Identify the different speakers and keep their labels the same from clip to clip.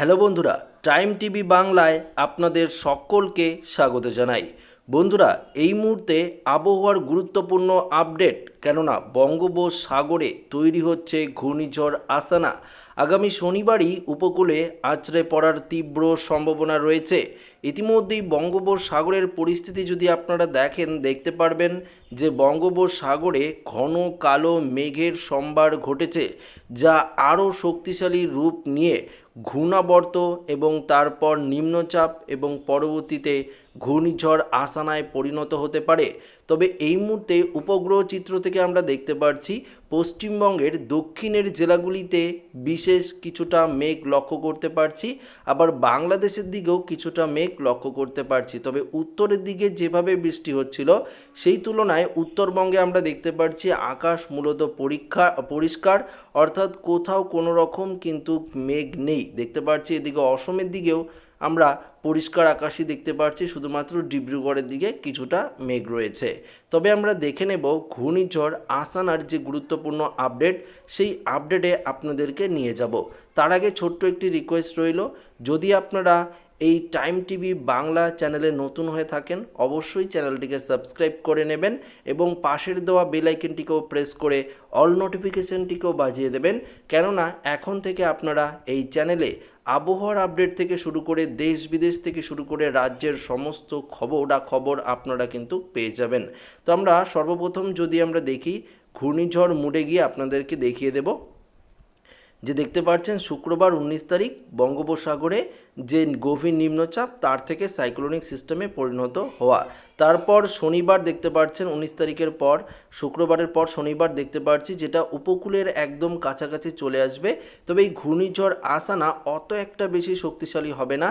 Speaker 1: Hello বন্ধুরা time TV বাংলায় আপনাদের সকলকে স্বাগত জানাই। বন্ধুরা, এই মুহূর্তে আবহাওয়ার গুরুত্বপূর্ণ আপডেট কেননা বঙ্গোপসাগরে তৈরি হচ্ছে ঘূর্ণিঝড় আসানা। আগামী শনিবারই উপকূলে আছড়ে পড়ার তীব্র সম্ভাবনা রয়েছে। ইতিমধ্যেই বঙ্গোপসাগরের পরিস্থিতি যদি আপনারা দেখেন, দেখতে পারবেন যে বঙ্গোপসাগরে ঘন কালো মেঘের সম্ভার ঘটেছে, যা আরও শক্তিশালী রূপ নিয়ে ঘূর্ণাবর্ত এবং তারপর নিম্নচাপ এবং পরবর্তীতে ঘূর্ণিঝড় আসানায় পরিণত হতে পারে। তবে এই মুহূর্তে উপগ্রহ চিত্র থেকে আমরা দেখতে পাচ্ছি পশ্চিমবঙ্গের দক্ষিণের জেলাগুলিতে বিশেষ কিছুটা মেঘ লক্ষ্য করতে পারছি, আবার বাংলাদেশের দিকেও কিছুটা মেঘ লক্ষ্য করতে পারছি। তবে উত্তরের দিকে যেভাবে বৃষ্টি হচ্ছিল, সেই তুলনায় উত্তরবঙ্গে আমরা দেখতে পাচ্ছি আকাশ মূলত পরীক্ষা, পরিষ্কার, অর্থাৎ কোথাও কোনো রকম কিন্তু মেঘ নেই। দেখতে পাচ্ছি এদিকে অসমের দিকেও আমরা পরিষ্কার আকাশই দেখতে পাচ্ছি শুধুমাত্র ডিব্রুগড়ের দিকে কিছুটা মেঘ রয়েছে। তবে আমরা দেখে নেব ঘূর্ণিঝড় আসানার যে গুরুত্বপূর্ণ আপডেট, সেই আপডেটে আপনাদেরকে নিয়ে যাব। তার আগে ছোট্ট একটি রিকোয়েস্ট রইল, যদি আপনারা এই টাইম টিভি বাংলা চ্যানেলে নতুন হয়ে থাকেন, অবশ্যই চ্যানেলটিকে সাবস্ক্রাইব করে নেবেন এবং পাশের দেওয়া বেল আইকনটিকেও প্রেস করে অল নোটিফিকেশনটিকেও বাজিয়ে দেবেন। কেননা, এখন থেকে আপনারা এই চ্যানেলে আবহাওয়ার আপডেট থেকে শুরু করে দেশ বিদেশ থেকে শুরু করে রাজ্যের সমস্ত খবরা খবর আপনারা কিন্তু পেয়ে যাবেন। তো আমরা সর্বপ্রথম যদি আমরা দেখি, ঘূর্ণিঝড় মুডে গিয়ে আপনাদেরকে দেখিয়ে দেব। যে দেখতে পাচ্ছেন, শুক্রবার উনিশ তারিখ, বঙ্গোপসাগরে যে গভীর নিম্নচাপ, তার থেকে সাইক্লোনিক সিস্টেমে পরিণত হওয়া। তারপর শনিবার দেখতে পাচ্ছেন উনিশ তারিখের পর, শুক্রবারের পর শনিবার দেখতে পাচ্ছি যেটা উপকূলের একদম কাছাকাছি চলে আসবে। তবে এই ঘূর্ণিঝড় আসানা অত একটা বেশি শক্তিশালী হবে না।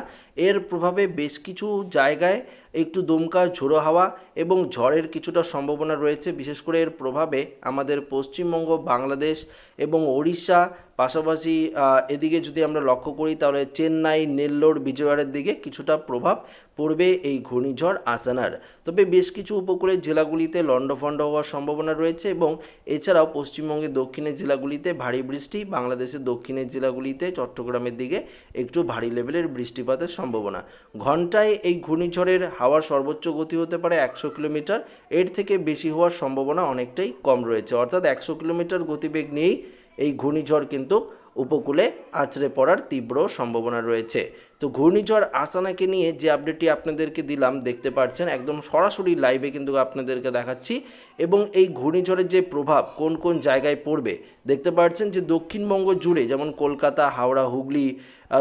Speaker 1: এর প্রভাবে বেশ কিছু জায়গায় একটু দমকা, ঝোড়ো হাওয়া এবং ঝড়ের কিছুটা সম্ভাবনা রয়েছে। বিশেষ করে এর প্রভাবে আমাদের পশ্চিমবঙ্গ, বাংলাদেশ এবং ওড়িশা, পাশাপাশি এদিকে যদি আমরা লক্ষ্য করি, তাহলে চেন্নাই নেল্লোর বিজয়ওয়াড়ার দিকে কিছুটা প্রভাব পড়বে এই ঘূর্ণিঝড় আসানার। তবে বেশ কিছু উপকূলের জেলাগুলিতে লণ্ডভণ্ড হওয়ার সম্ভাবনা রয়েছে এবং এছাড়াও পশ্চিমবঙ্গের দক্ষিণের জেলাগুলিতে ভারী বৃষ্টি, বাংলাদেশের দক্ষিণের জেলাগুলিতে চট্টগ্রামের দিকে একটু ভারী লেভেলের বৃষ্টিপাতের সম্ভাবনা। ঘন্টায় এই ঘূর্ণিঝড়ের হাওয়ার সর্বোচ্চ গতি হতে পারে একশো কিলোমিটার। এর থেকে বেশি হওয়ার সম্ভাবনা অনেকটাই কম রয়েছে। অর্থাৎ একশো কিলোমিটার গতিবেগ নিয়েই এই ঘূর্ণিঝড় কিন্তু উপকূলে আছড়ে পড়ার তীব্র সম্ভাবনা রয়েছে। তো ঘূর্ণিঝড় আসানাকে নিয়ে যে আপডেটটি আপনাদেরকে দিলাম, দেখতে পাচ্ছেন একদম সরাসরি লাইভে কিন্তু আপনাদেরকে দেখাচ্ছি। এবং এই ঘূর্ণিঝড়ের যে প্রভাব কোন কোন জায়গায় পড়বে, দেখতে পাচ্ছেন যে দক্ষিণবঙ্গ জুড়ে যেমন কলকাতা, হাওড়া, হুগলি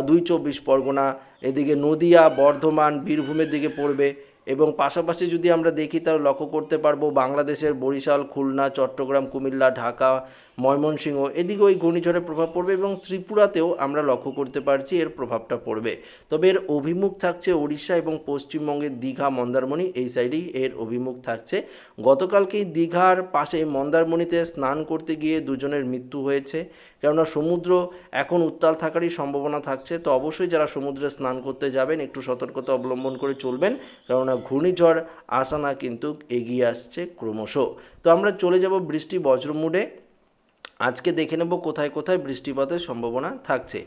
Speaker 1: দুই চব্বিশ পরগনা, এদিকে নদিয়া, বর্ধমান, বীরভূমের দিকে পড়বে। এবং পাশাপাশি যদি আমরা দেখি তাহলে লক্ষ্য করতে পারব বাংলাদেশের বরিশাল, খুলনা, চট্টগ্রাম, কুমিল্লা, ঢাকা, ময়মনসিংহ এদিকে ওই ঘূর্ণিঝড়ের প্রভাব পড়বে এবং ত্রিপুরাতেও আমরা লক্ষ্য করতে পারছি এর প্রভাবটা পড়বে। তবে এর অভিমুখ থাকছে ওড়িশা এবং পশ্চিমবঙ্গের দীঘা, মন্দারমণি এই সাইডেই এর অভিমুখ থাকছে। গতকালকেই দীঘার পাশে মন্দারমণিতে স্নান করতে গিয়ে দুজনের মৃত্যু হয়েছে। কেননা সমুদ্র এখন উত্তাল থাকারই সম্ভাবনা থাকছে। তো অবশ্যই যারা সমুদ্রে স্নান করতে যাবেন একটু সতর্কতা অবলম্বন করে চলবেন। কেননা ঘূর্ণিঝড় আসানা কিন্তু এগিয়ে আসছে ক্রমশ। তো আমরা চলে যাব বৃষ্টি বজ্রমুডে আজকে দেখে নেব কোথায় কোথায় বৃষ্টিপাতের সম্ভাবনা থাকছে।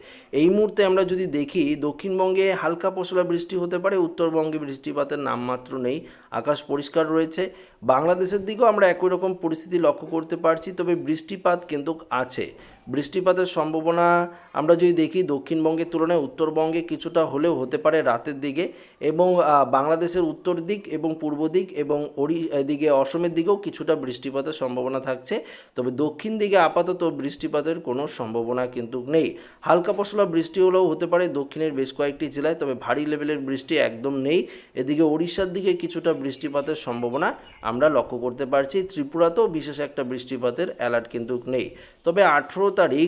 Speaker 1: এই মুহূর্তে আমরা যদি দেখি, দক্ষিণবঙ্গে হালকা পশলা বৃষ্টি হতে পারে, উত্তরবঙ্গে বৃষ্টিপাতের নামমাত্র নেই, আকাশ পরিষ্কার রয়েছে। বাংলাদেশের দিকেও আমরা একই রকম পরিস্থিতি লক্ষ্য করতে পারছি, তবে বৃষ্টিপাত কিন্তু আছে। বৃষ্টিপাতের সম্ভাবনা আমরা যদি দেখি দক্ষিণবঙ্গের তুলনায় উত্তরবঙ্গে কিছুটা হলেও হতে পারে রাতের দিকে এবং বাংলাদেশের উত্তর দিক এবং পূর্ব দিক এবং ওড়ি, এদিকে অসমের দিকেও কিছুটা বৃষ্টিপাতের সম্ভাবনা থাকছে। তবে দক্ষিণ দিকে আপাতত বৃষ্টিপাতের কোনো সম্ভাবনা কিন্তু নেই। হালকা পশলা বৃষ্টি হলেও হতে পারে দক্ষিণের বেশ কয়েকটি জেলায়, তবে ভারী লেভেলের বৃষ্টি একদম নেই। এদিকে ওড়িশার দিকে কিছুটা বৃষ্টিপাতের সম্ভাবনা আমরা লক্ষ্য করতে পারছি। ত্রিপুরাতেও বিশেষ একটা বৃষ্টিপাতের অ্যালার্ট কিন্তু নেই। তবে আঠেরো তারিখ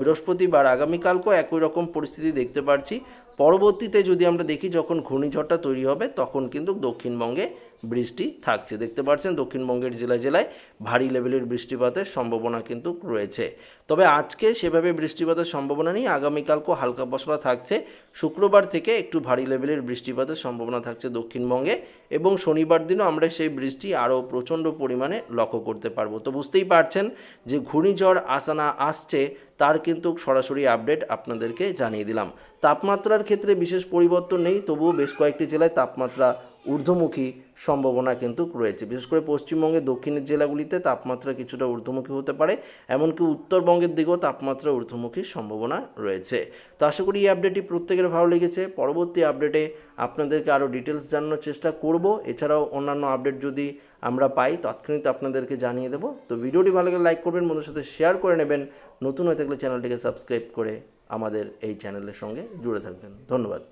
Speaker 1: বৃহস্পতিবার, আগামীকালকেও একই রকম পরিস্থিতি দেখতে পাচ্ছি পরবর্তীতে যদি আমরা দেখি যখন ঘূর্ণিঝড়টা তৈরি হবে, তখন কিন্তু দক্ষিণবঙ্গে বৃষ্টি থাকছে। দেখতে পাচ্ছেন, দক্ষিণবঙ্গের জেলায় জেলায় ভারী লেভেলের বৃষ্টিপাতের সম্ভাবনা কিন্তু রয়েছে। তবে আজকে সেভাবে বৃষ্টিপাতের সম্ভাবনা নেই। আগামীকালকেও হালকা পশলা থাকছে। শুক্রবার থেকে একটু ভারী লেভেলের বৃষ্টিপাতের সম্ভাবনা থাকছে দক্ষিণবঙ্গে এবং শনিবার দিনও আমরা সেই বৃষ্টি আরও প্রচণ্ড পরিমাণে লক্ষ্য করতে পারব। তো বুঝতেই পারছেন যে ঘূর্ণিঝড় আসানা আসছে, তার কিন্তু সরাসরি আপডেট আপনাদেরকে জানিয়ে দিলাম। তাপমাত্রার ক্ষেত্রে বিশেষ পরিবর্তন নেই, তবুও বেশ কয়েকটি জেলায় তাপমাত্রা ঊর্ধ্বমুখী সম্ভাবনা কিন্তু রয়েছে। বিশেষ করে পশ্চিমবঙ্গের দক্ষিণের জেলাগুলিতে তাপমাত্রা কিছুটা ঊর্ধ্বমুখী হতে পারে, এমনকি উত্তরবঙ্গের দিকেও তাপমাত্রা ঊর্ধ্বমুখী সম্ভাবনা রয়েছে। তো আশা করি এই আপডেটটি প্রত্যেকের ভালো লেগেছে। পরবর্তী আপডেটে আপনাদেরকে আরও ডিটেলস জানানোর চেষ্টা করব। এছাড়াও অন্যান্য আপডেট যদি আমরা পাই, তৎক্ষণিক আপনাদেরকে জানিয়ে দেবো। তো ভিডিওটি ভালো লাগলে লাইক করবেন বন্ধুর সাথে শেয়ার করে নেবেন। নতুন হয়ে থাকলে চ্যানেলটিকে সাবস্ক্রাইব করে আমাদের এই চ্যানেলের সঙ্গে জুড়ে থাকবেন। ধন্যবাদ।